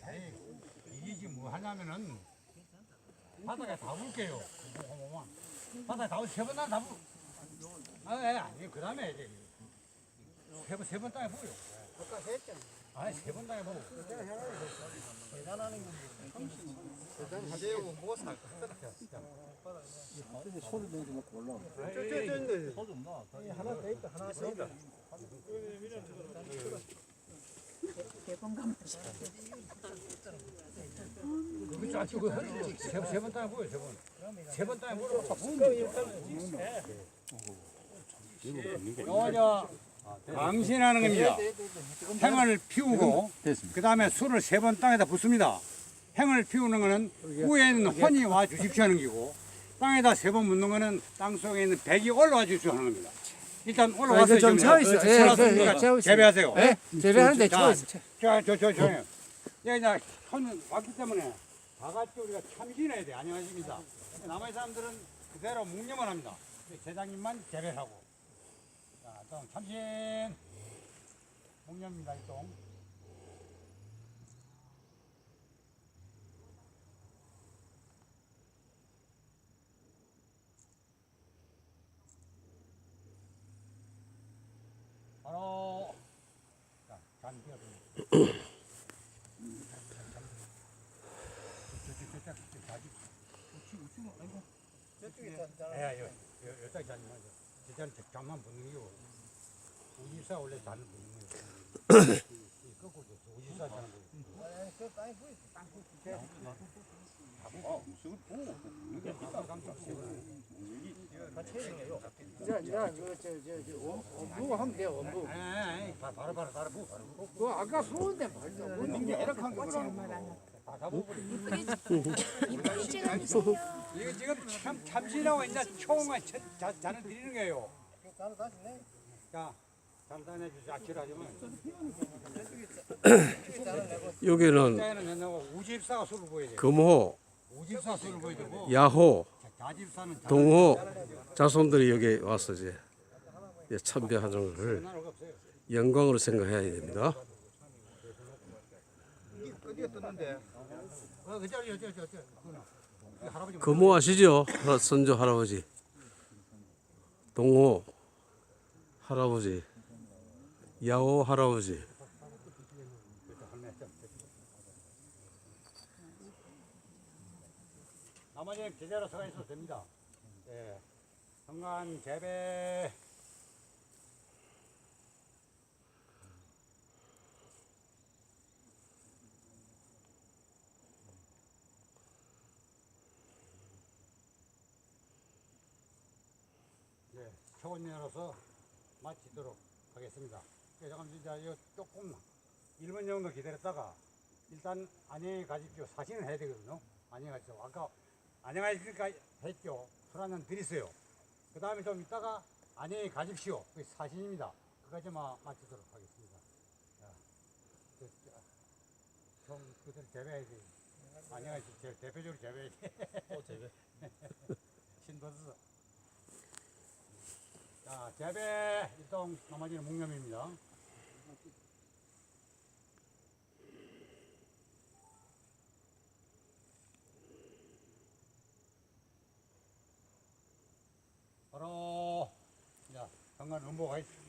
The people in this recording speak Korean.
아니, 이게 지금 뭐 하냐면은 바닥에 다 볼게요. 바닥에 다 세번 다 볼. 아, 예, 아니 그 다음에 이제 세번 세번 땅에 보요. 아까 했잖아. 아니 세번 땅에 보고. 대단하는 건데. 이제 뭐 살? 소리 내지 마 올라. 쩌쩌쩌인데. 소좀 나. 하나 더 있다. 하나 더 있다. 강신하는 겁니다. 행을 피우고. 그 다음에 술을 세 번 땅에다 붓습니다. 행을 피우는 거는 위에 있는 혼이 와 주십시오 하는 거고 땅에다 세 번 묻는 거는 땅 속에 있는 백이 올라와 주십시오 하는 겁니다. 일단 올라왔어요. 좀 채워 있어요. 예, 그, 채웠습니까? 그, 채워 있어요. 재배하세요. 예? 재배하는데 자, 채워 있어요. 저, 저, 저, 저. 여기 이제 손 왔기 때문에 다 같이 우리가 참신해야 돼. 안녕하십니까. 나머지 사람들은 그대로 묵념을 합니다. 제장님만 재배하고. 자, 또 참신. 묵념입니다, 이 똥. 자, 잔. 저쪽에 다 예, 요, 요, 요딱 잔만, 저 잔, 잔만 붓는 거고. 우지사 원래 잔을 거예요. 이 거꾸로 줬어. 우지사 보이. 자, 자, 저, 저, 저, 저, 원- 원부 하면 돼요, 원부. 바- 바로, 바로, 바로 부. 그거 아까 소인데 말이야. 원는 게 이렇게 한 거구나. 다 잡아버려. 이쁘게 찍어주세요. 이거 지금 참, 참신하고 이제 총을 자, 잔을 드리는 거예요. 나는 다시 내. 자. 여기는. 금호, 우집사 술을 보여야 되고. 야호, 잔을 동호 자손들이 여기 와서 이제 참배하는 걸. 영광으로 생각해야 됩니다. 금호 아시죠? 선조 할아버지. 동호 할아버지. 야호 할아버지. 나머지는 제대로 서가 있어도 됩니다. 예. 현관 재배. 예, 초원녀로서 마치도록 하겠습니다. 예, 잠깐 이제 이 조금 1분 정도 기다렸다가 일단 안녕히 가십시오. 사진을 해야 되거든요. 안녕히 가십시오. 아까 안녕하십니까 했죠. 술 한잔 드리세요. 그 다음에 좀 이따가 안녕히 가십시오. 그 사진입니다. 그까지만 마치도록 하겠습니다. 자, 저, 저, 좀 그대로 재배해야지. 안녕하십시오. 제 대표적으로 재배해야지. 또 재배. 신도스. 자, 재배 일동 나머지는 묵념입니다. 바로 자, 현관 음보가 있